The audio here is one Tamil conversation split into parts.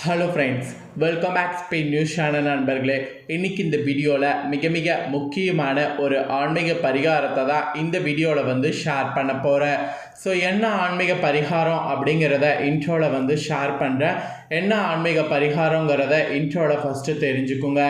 Hello friends welcome back Spain news channel நண்பர்களே. இன்னைக்கு இந்த வீடியோவில் மிக மிக முக்கியமான ஒரு ஆன்மீக பரிகாரத்தை தான் இந்த வீடியோவில் வந்து ஷேர் பண்ண போகிறேன் ஸோ என்ன ஆன்மீக பரிகாரம் அப்படிங்கிறத இன்ட்ரோவில் வந்து ஷேர் பண்ணுறேன் என்ன ஆன்மீக பரிகாரங்கிறத இன்ட்ரோவில் ஃபஸ்ட்டு தெரிஞ்சுக்குங்க.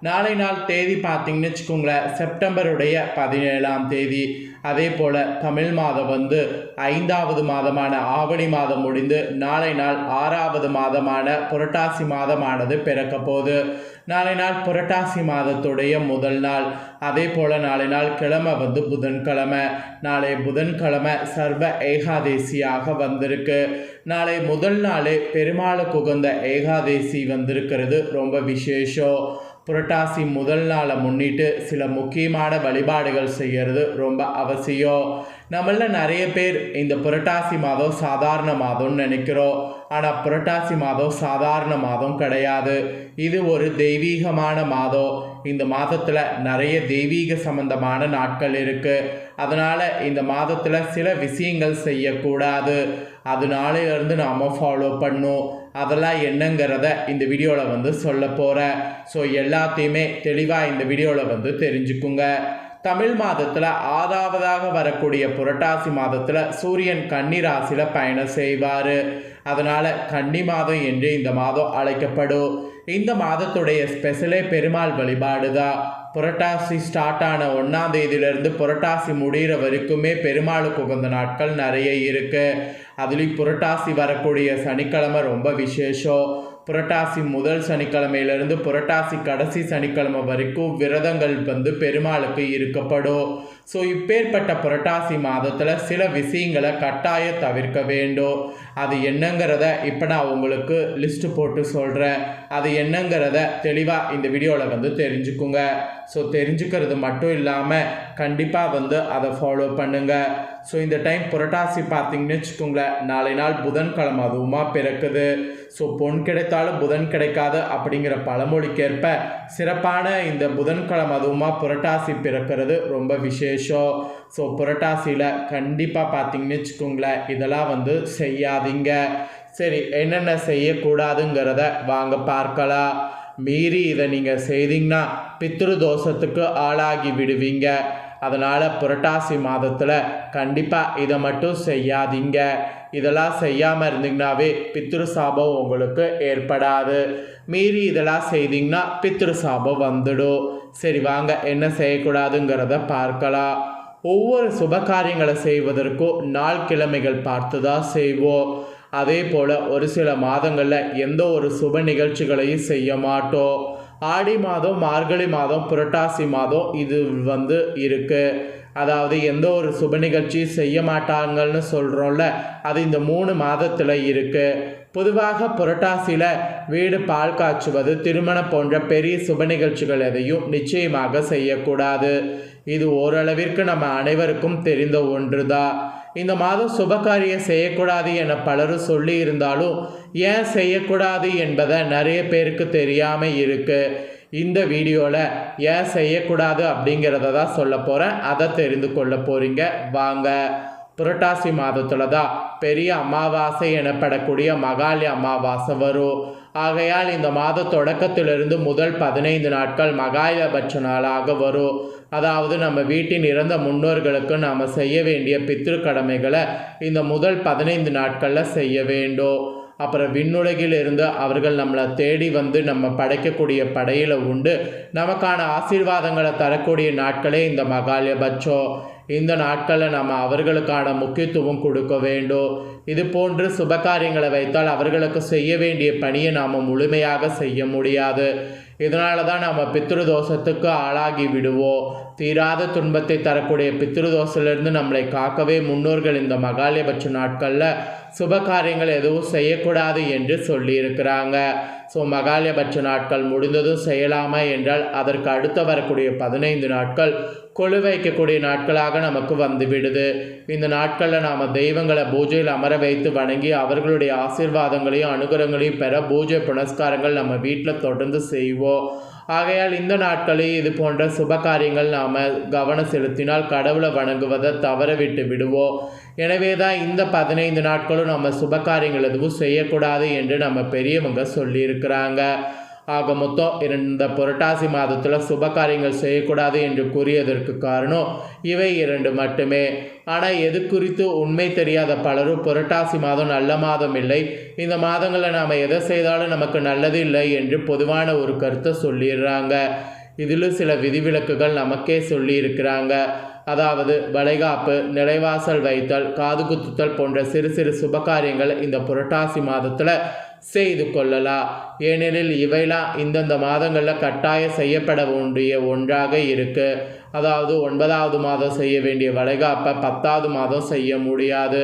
நாளை நாள் தேதி பார்த்தீங்கன்னு வச்சுக்கோங்களேன் செப்டம்பருடைய பதினேழாம் தேதி. அதே போல் தமிழ் மாதம் வந்து ஐந்தாவது மாதமான ஆவணி மாதம் முடிந்து நாளை நாள் ஆறாவது மாதமான புரட்டாசி மாதமானது பிறக்க போகுது. நாளை நாள் புரட்டாசி மாதத்துடைய முதல் நாள். அதே போல் நாளை நாள் கிழமை வந்து புதன்கிழமை. நாளை புதன்கிழமை சர்வ ஏகாதேசியாக வந்திருக்கு. நாளை முதல் நாளே பெருமாளுக்கு உகந்த ஏகாதேசி வந்திருக்கிறது. ரொம்ப விசேஷம். புரட்டாசி முதல் நாளை முன்னிட்டு சில முக்கியமான வழிபாடுகள் செய்கிறது ரொம்ப அவசியம். நம்மள நிறைய பேர் இந்த புரட்டாசி மாதம் சாதாரண மாதம்னு நினைக்கிறோம். ஆனால் புரட்டாசி மாதம் சாதாரண மாதம் கிடையாது. இது ஒரு தெய்வீகமான மாதம். இந்த மாதத்தில் நிறைய தெய்வீக சம்பந்தமான நாட்கள் இருக்குது அதனால் இந்த மாதத்தில் சில விஷயங்கள் செய்யக்கூடாது. அது நாளையிலேருந்து நாம் ஃபாலோ பண்ணும். அதெல்லாம் என்னங்கிறத இந்த வீடியோவில் வந்து சொல்ல போகிறேன் ஸோ எல்லாத்தையுமே தெளிவாக இந்த வீடியோவில் வந்து தெரிஞ்சுக்குங்க. தமிழ் மாதத்தில் ஆறாவதாக வரக்கூடிய புரட்டாசி மாதத்தில் சூரியன் கன்னி ராசியில் பயணம் செய்வார். அதனால் கன்னி மாதம் என்று இந்த மாதம் அழைக்கப்படும். இந்த மாதத்துடைய ஸ்பெஷலே பெருமாள் வழிபாடு தான் புரட்டாசி ஸ்டார்ட் ஆன ஒன்றாம் தேதியிலேருந்து புரட்டாசி முடிகிற வரைக்குமே பெருமாளுக்கு உகந்த நாட்கள் நிறைய இருக்குது அதுலேயும் புரட்டாசி வரக்கூடிய சனிக்கிழமை ரொம்ப விசேஷம். புரட்டாசி முதல் சனிக்கிழமையிலிருந்து புரட்டாசி கடைசி சனிக்கிழமை வரைக்கும் விரதங்கள் வந்து பெருமாளுக்கு இருக்கப்படும். ஸோ இப்பேற்பட்ட புரட்டாசி மாதத்தில் சில விஷயங்களை கட்டாய தவிர்க்க வேண்டும். அது என்னங்கிறத இப்போ நான் உங்களுக்கு லிஸ்ட்டு போட்டு சொல்கிறேன் அது என்னங்கிறத தெளிவாக இந்த வீடியோவில் வந்து தெரிஞ்சுக்குங்க. ஸோ தெரிஞ்சுக்கிறது மட்டும் இல்லாமல் கண்டிப்பாக வந்து அதை ஃபாலோ பண்ணுங்கள் ஸோ இந்த டைம் புரட்டாசி பார்த்தீங்கன்னு வச்சுக்கோங்களேன் நாளை நாள் புதன்கிழமை அதுவுமா பிறக்குது. ஸோ பொன் கிடைத்தாலும் புதன் கிடைக்காது அப்படிங்கிற பழமொழிக்கேற்ப சிறப்பான இந்த புதன்கிழமை அதுவுமா புரட்டாசி பிறக்கிறது ரொம்ப விசேஷம். ஸோ புரட்டாசியில் கண்டிப்பாக பார்த்தீங்கன்னு வச்சுக்கோங்களேன் இதெல்லாம் வந்து செய்யாதீங்க. சரி என்னென்ன செய்யக்கூடாதுங்கிறத வாங்க பார்க்கலாம். மீறி இதை நீங்கள் செய்தீங்கன்னா பித்ரு தோஷத்துக்கு ஆளாகி விடுவீங்க. அதனால் புரட்டாசி மாதத்தில் கண்டிப்பாக இதை மட்டும் செய்யாதீங்க. இதெல்லாம் செய்யாமல் இருந்தீங்கன்னாவே பித்ரு சாபம் உங்களுக்கு ஏற்படாது. மீறி இதெல்லாம் செய்தீங்கன்னா பித்ரு சாபம் வந்துடும். சரி வாங்க என்ன செய்யக்கூடாதுங்கிறத பார்க்கலாம். ஒவ்வொரு சுப காரியங்களை செய்வதற்கும் நாள் கிழமைகள் பார்த்து தான் செய்வோம். அதே போல் ஒரு சில மாதங்களில் எந்த ஒரு சுப நிகழ்ச்சிகளையும் செய்ய மாட்டோம். ஆடி மாதம் மார்கழி மாதம் புரட்டாசி மாதம் இது வந்து இருக்குது அதாவது எந்த ஒரு சுப நிகழ்ச்சியும் செய்ய மாட்டாங்கன்னு சொல்கிறோம்ல அது இந்த மூணு மாதத்தில் இருக்குது பொதுவாக புரட்டாசியில் வீடு பால் காய்ச்சுவது திருமணம் போன்ற பெரிய சுப நிகழ்ச்சிகள் எதையும் நிச்சயமாக செய்யக்கூடாது. இது ஓரளவிற்கு நம்ம அனைவருக்கும் தெரிந்த ஒன்று தான் இந்த மாதம் சுபகாரியம் செய்யக்கூடாது என பலரும் சொல்லி இருந்தாலும் ஏன் செய்யக்கூடாது என்பதை நிறைய பேருக்கு தெரியாமல் இருக்குது இந்த வீடியோவில் ஏன் செய்யக்கூடாது அப்படிங்கிறத தான் சொல்ல போகிறேன் அதை தெரிந்து கொள்ள போகிறீங்க வாங்க. புரட்டாசி மாதத்தில் தான் பெரிய அமாவாசை எனப்படக்கூடிய மகாலி அமாவாசை வரும். ஆகையால் இந்த மாத தொடக்கத்திலிருந்து முதல் பதினைந்து நாட்கள் மகாயபட்ச நாளாக வரும். அதாவது நம்ம வீட்டின் இறந்த முன்னோர்களுக்கு நாம் செய்ய வேண்டிய பித்திரு கடமைகளை இந்த முதல் பதினைந்து நாட்களில் செய்ய வேண்டும். அப்புறம் விண்ணுலகில் இருந்து அவர்கள் நம்மளை தேடி வந்து நம்ம படைக்கக்கூடிய படையில் உண்டு. நமக்கான ஆசீர்வாதங்களை தரக்கூடிய நாட்களே இந்த மகாலயபட்சம் இந்த நாட்களில் நம்ம அவர்களுக்கான முக்கியத்துவம் கொடுக்க வேண்டும். இது போன்று சுபகாரியங்களை வைத்தால் அவர்களுக்கு செய்ய வேண்டிய பணியை நாம் முழுமையாக செய்ய முடியாது. இதனால தான் நம்ம பித்ருதோஷத்துக்கு ஆளாகி விடுவோம். தீராத துன்பத்தை தரக்கூடிய பித்ருதோஷிலிருந்து நம்மளை காக்கவே முன்னோர்கள் இந்த மகாலயபட்ச நாட்களில் சுப காரியங்கள் எதுவும் செய்யக்கூடாது என்று சொல்லியிருக்கிறாங்க. ஸோ மகாலயபட்ச நாட்கள் முடிந்ததும் செய்யலாமா என்றால் அதற்கு அடுத்து வரக்கூடிய பதினைந்து நாட்கள் கொழு வைக்கக்கூடிய நாட்களாக நமக்கு வந்து விடுது. இந்த நாட்களில் நாம் தெய்வங்களை பூஜையில் அமர் வைத்து வணங்கி அவர்களுடைய ஆசீர்வாதங்களையும் அனுகிரகங்களையும் பெற பூஜை புனஸ்காரங்கள் நம்ம வீட்டில் தொடர்ந்து செய்வோம். ஆகையால் இந்த நாட்களில் இது போன்ற சுப காரியங்கள் நாம் கவனம் செலுத்தினால் கடவுளை வணங்குவதை தவற விட்டு விடுவோம். எனவே தான் இந்த பதினைந்து நாட்களும் நம்ம சுப காரியங்கள் எதுவும் செய்யக்கூடாது என்று நம்ம பெரியவங்க சொல்லியிருக்கிறாங்க. ஆக மொத்தம் இந்த புரட்டாசி மாதத்தில் சுப காரியங்கள் செய்யக்கூடாது என்று கூறியதற்கு காரணம் இவை இரண்டு மட்டுமே. ஆனால் எது குறித்து உண்மை தெரியாத பலரும் புரட்டாசி மாதம் நல்ல மாதம் இல்லை. இந்த மாதங்களில் நாம் எதை செய்தாலும் நமக்கு நல்லது இல்லை என்று பொதுவான ஒரு கருத்தை சொல்லிடுறாங்க. இதிலும் சில விதிவிலக்குகள் நமக்கே சொல்லியிருக்கிறாங்க. அதாவது வளைகாப்பு நிலைவாசல் வைத்தல் காது குத்துத்தல் போன்ற சிறு சிறு சுபகாரியங்கள் இந்த புரட்டாசி மாதத்தில் செய்து கொள்ளலாம் ஏனெனில் இவைலாம் இந்தந்த மாதங்களில் கட்டாயம் செய்யப்பட வேண்டிய ஒன்றாக இருக்குது அதாவது ஒன்பதாவது மாதம் செய்ய வேண்டிய வளைகாப்பை பத்தாவது மாதம் செய்ய முடியாது.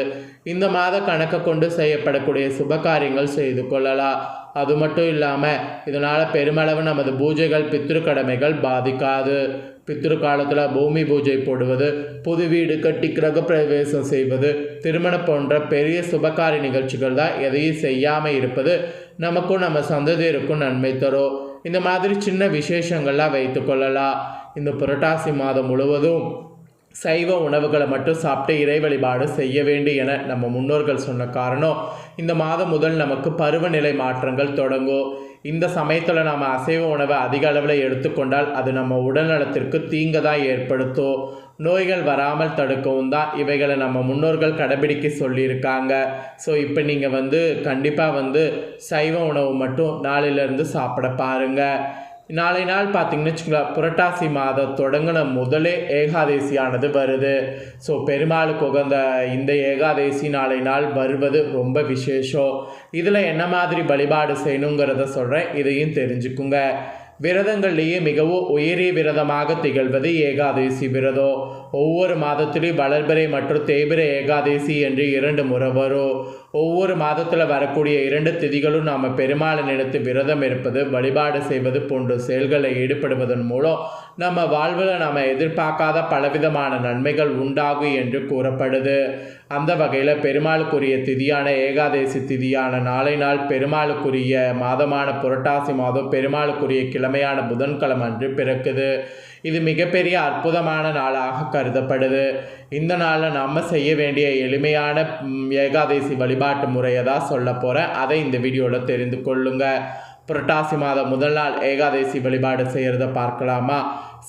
இந்த மாத கணக்கை கொண்டு செய்யப்படக்கூடிய சுப காரியங்கள் செய்து கொள்ளலாம் அது மட்டும் இல்லாமல் இதனால் பெருமளவு நமது பூஜைகள் பித்ரு கடமைகள் பாதிக்காது. பித்ரு காலத்தில் பூமி பூஜை போடுவது புது வீடு கட்டி கிரகப்பிரவேசம் செய்வது திருமணம் போன்ற பெரிய சுபகாரிய நிகழ்ச்சிகள் தான் எதையும் செய்யாமல் இருப்பது நமக்கும் நம்ம சந்ததியருக்கும் நன்மை தரும். இந்த மாதிரி சின்ன விசேஷங்கள்லாம் வைத்துக்கொள்ளலாம் இந்த புரட்டாசி மாதம் முழுவதும் சைவ உணவுகளை மட்டும் சாப்பிட்டு இறை வழிபாடு செய்ய வேண்டும் என நம்ம முன்னோர்கள் சொன்ன காரணம் இந்த மாதம் முதல் நமக்கு பருவநிலை மாற்றங்கள் தொடங்கும். இந்த சமயத்தில் நம்ம அசைவ உணவை அதிக அளவில் எடுத்துக்கொண்டால் அது நம்ம உடல் நலத்திற்கு தான் ஏற்படுத்தும். நோய்கள் வராமல் தடுக்கவும் தான் இவைகளை நம்ம முன்னோர்கள் கடைபிடிக்க சொல்லியிருக்காங்க. ஸோ இப்போ நீங்கள் வந்து கண்டிப்பாக வந்து சைவ உணவு மட்டும் நாளிலிருந்து சாப்பிட பாருங்கள் நாளை நாள் பார்த்தீங்கன்னு வச்சுங்களேன் புரட்டாசி மாதம் தொடங்கின முதலே ஏகாதேசியானது வருது. ஸோ பெருமாளுக்கு உகந்த இந்த ஏகாதேசி நாளை நாள் வருவது ரொம்ப விசேஷம். இதில் என்ன மாதிரி வழிபாடு செய்யணுங்கிறத சொல்கிறேன் இதையும் தெரிஞ்சுக்குங்க. விரதங்கள்லேயே மிகவும் உயரிய விரதமாக திகழ்வது ஏகாதேசி விரதம். ஒவ்வொரு மாதத்திலையும் வளர்பிறை மற்றும் தேய்பிரை ஏகாதேசி என்று இரண்டு முறை வரும். ஒவ்வொரு மாதத்தில் வரக்கூடிய இரண்டு திதிகளும் நாம் பெருமாளை நினைத்து விரதம் இருப்பது வழிபாடு செய்வது போன்ற செயல்களில் ஈடுபடுவதன் மூலம் நம்ம வாழ்வில் நாம் எதிர்பார்க்காத பலவிதமான நன்மைகள் உண்டாகும் என்று கூறப்படுது. அந்த வகையில் பெருமாளுக்குரிய திதியான ஏகாதேசி திதியான நாளை நாள் பெருமாளுக்குரிய மாதமான புரட்டாசி மாதம் பெருமாளுக்குரிய கிழமையான புதன்கிழமை அன்று பிறக்குது. இது மிகப்பெரிய அற்புதமான நாளாக கருதப்படுது. இந்த நாளில் நம்ம செய்ய வேண்டிய எளிமையான ஏகாதசி வழிபாட்டு முறையை தான் சொல்ல போகிறேன் அதை இந்த வீடியோவில் தெரிந்து கொள்ளுங்கள் புரட்டாசி மாதம் முதல் நாள் ஏகாதசி வழிபாடு செய்கிறத பார்க்கலாமா?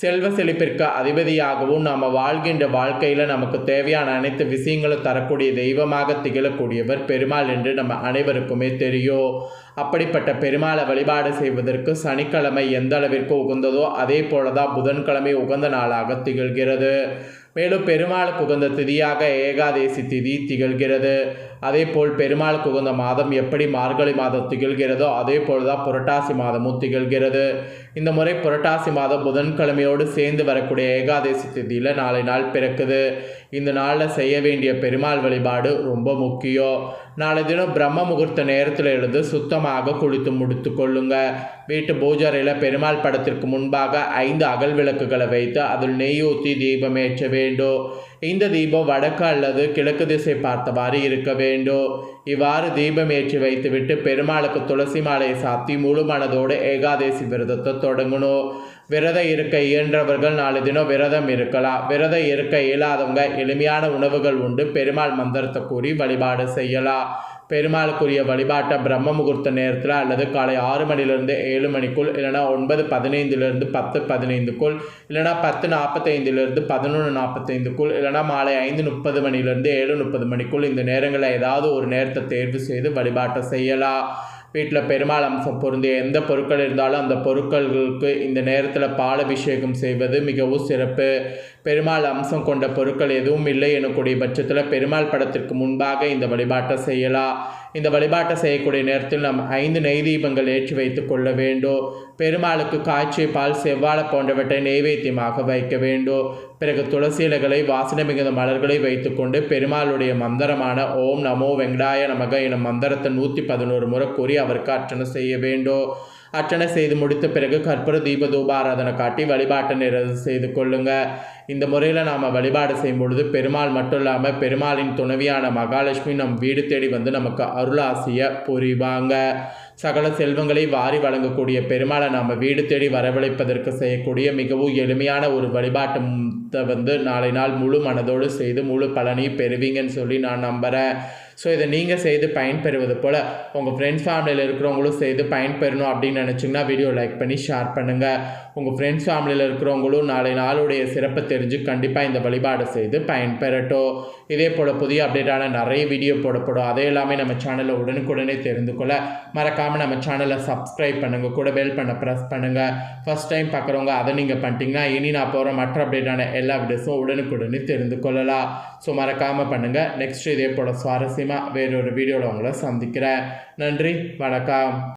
செல்வ செழிப்பிற்கு அதிபதியாகவும் நாம் வாழ்கின்ற வாழ்க்கையில் நமக்கு தேவையான அனைத்து விஷயங்களும் தரக்கூடிய தெய்வமாக திகழக்கூடியவர் பெருமாள் என்று நம்ம அனைவருக்குமே தெரியும். அப்படிப்பட்ட பெருமாளை வழிபாடு செய்வதற்கு சனிக்கிழமை எந்த அளவிற்கு உகந்ததோ அதே போல தான் புதன்கிழமை உகந்த நாளாக திகழ்கிறது. மேலும் பெருமாள் புகுந்த திதியாக ஏகாதேசி திதி திகழ்கிறது. அதே போல் பெருமாள் புகுந்த மாதம் எப்படி மார்கழி மாதம் திகழ்கிறதோ அதே போல் தான் புரட்டாசி மாதமும் திகழ்கிறது. இந்த முறை புரட்டாசி மாதம் புதன்கிழமையோடு சேர்ந்து வரக்கூடிய ஏகாதேசி திதியில் நாளை நாள் பிறக்குது. இந்த நாளில் செய்ய வேண்டிய பெருமாள் வழிபாடு ரொம்ப முக்கியம். நாளை தினம் பிரம்ம முகூர்த்த நேரத்தில் இருந்து சுத்தமாக குளித்து முடித்து கொள்ளுங்க. வீட்டு பூஜாரையில் பெருமாள் படத்திற்கு முன்பாக ஐந்து அகல் விளக்குகளை வைத்து அதில் நெய் ஊற்றி தீபம் ஏற்ற வேண்டும் இந்த தீபம் வடக்கு அல்லது கிழக்கு திசை பார்த்தவாறு இருக்க வேண்டும். இவ்வாறு தீபம் ஏற்றி வைத்துவிட்டு பெருமாளுக்கு துளசி மாலையை சாத்தி முழு மனதோடு ஏகாதேசி விரதத்தை தொடங்கணும். விரதம் இருக்க இயன்றவர்கள் நாலு தினம் விரதம் இருக்கலாம். விரதம் இருக்க இயலாதவங்க எளிமையான உணவுகள் உண்டு. பெருமாள் மந்திரத்தை கூறி வழிபாடு செய்யலாம். பெருமாளுக்குரிய வழிபாட்டை பிரம்ம முகூர்த்த நேரத்தில் அல்லது காலை ஆறு மணிலேருந்து ஏழு மணிக்குள் இல்லைனா ஒன்பது பதினைந்துலேருந்து பத்து பதினைந்துக்குள் இல்லைனா பத்து நாற்பத்தைந்துலேருந்து பதினொன்று நாற்பத்தைந்துக்குள் இல்லைனா மாலை ஐந்து முப்பது மணிலேருந்து ஏழு முப்பது மணிக்குள் இந்த நேரங்களில் ஏதாவது ஒரு நேரத்தை தேர்வு செய்து வழிபாட்டை செய்யலாம். வீட்டில் பெருமாள் அம்சம் பொருந்திய எந்த பொருட்கள் இருந்தாலும் அந்த பொருட்களுக்கு இந்த நேரத்தில் பால் அபிஷேகம் செய்வது மிகவும் சிறப்பு. பெருமாள் அம்சம் கொண்ட பொருட்கள் எதுவும் இல்லை எனக்கூடிய பட்சத்தில் பெருமாள் படத்திற்கு முன்பாக இந்த வழிபாட்டை செய்யலாம். இந்த வழிபாட்டை செய்யக்கூடிய நேரத்தில் நாம் ஐந்து நெய் தீபங்கள் ஏற்றி வைத்து கொள்ள வேண்டும். பெருமாளுக்கு காய்ச்சி பால் செவ்வாழை போன்றவற்றை நெய்வேத்தியமாக வைக்க வேண்டும். பிறகு துளசி இலைகளை வாசனை மிகுந்த மலர்களை வைத்துக்கொண்டு பெருமாளுடைய மந்திரமான ஓம் நமோ வெங்கடாய நமக எனும் மந்திரத்தை நூற்றி பதினோரு முறை கூறி அவருக்கு அர்ச்சனை செய்ய வேண்டும். அர்ச்சனை செய்து முடித்த பிறகு கற்பூர தீப தூபாராதனை காட்டி வழிபாட்டை நிறைவு செய்து கொள்ளுங்க. இந்த முறையில் நாம் வழிபாடு செய்யும் பொழுது பெருமாள் மட்டும் இல்லாமல் பெருமாளின் துணைவியான மகாலட்சுமி நம் வீடு தேடி வந்து நமக்கு அருளாசிய புரிவாங்க. சகல செல்வங்களை வாரி வழங்கக்கூடிய பெருமாளை நாம் வீடு தேடி வரவழைப்பதற்கு செய்யக்கூடிய மிகவும் எளிமையான ஒரு வழிபாட்டு வந்து நாளை நாள் முழு மனதோடு செய்து முழு பலனையும் பெறுவீங்கன்னு சொல்லி நான் நம்புகிறேன் ஸோ இதை நீங்கள் செய்து பயன்பெறுவது போல் உங்கள் ஃப்ரெண்ட்ஸ் ஃபேமிலியில் இருக்கிறவங்களும் செய்து பயன்பெறணும் அப்படின்னு நினச்சிங்கன்னா வீடியோ லைக் பண்ணி ஷேர் பண்ணுங்கள் உங்கள் ஃப்ரெண்ட்ஸ் ஃபேமிலியில் இருக்கிறவங்களும் நாளை நாளுடைய சிறப்பை தெரிஞ்சு கண்டிப்பாக இந்த வழிபாடு செய்து பயன்பெறட்டும். இதே போல் புதிய அப்டேட்டான நிறைய வீடியோ போடப்படும். அதை எல்லாமே நம்ம சேனலில் உடனுக்குடனே தெரிந்து கொள்ள மறக்காமல் நம்ம சேனலை சப்ஸ்கிரைப் பண்ணுங்கள் கூட பெல் பண்ண ப்ரெஸ் பண்ணுங்கள் ஃபஸ்ட் டைம் பார்க்குறவங்க அதை நீங்கள் பண்ணிட்டீங்கன்னா இனி நான் போகிற மற்ற அப்டேட்டான எல்லா வீடியோஸும் உடனுக்குடனே தெரிந்து கொள்ளலாம். ஸோ மறக்காமல் பண்ணுங்கள் நெக்ஸ்ட் இதே போல் சுவாரஸ்யமாக வேறொரு வீடியோவில் உங்களை சந்திக்கிறேன். நன்றி. வணக்கம்.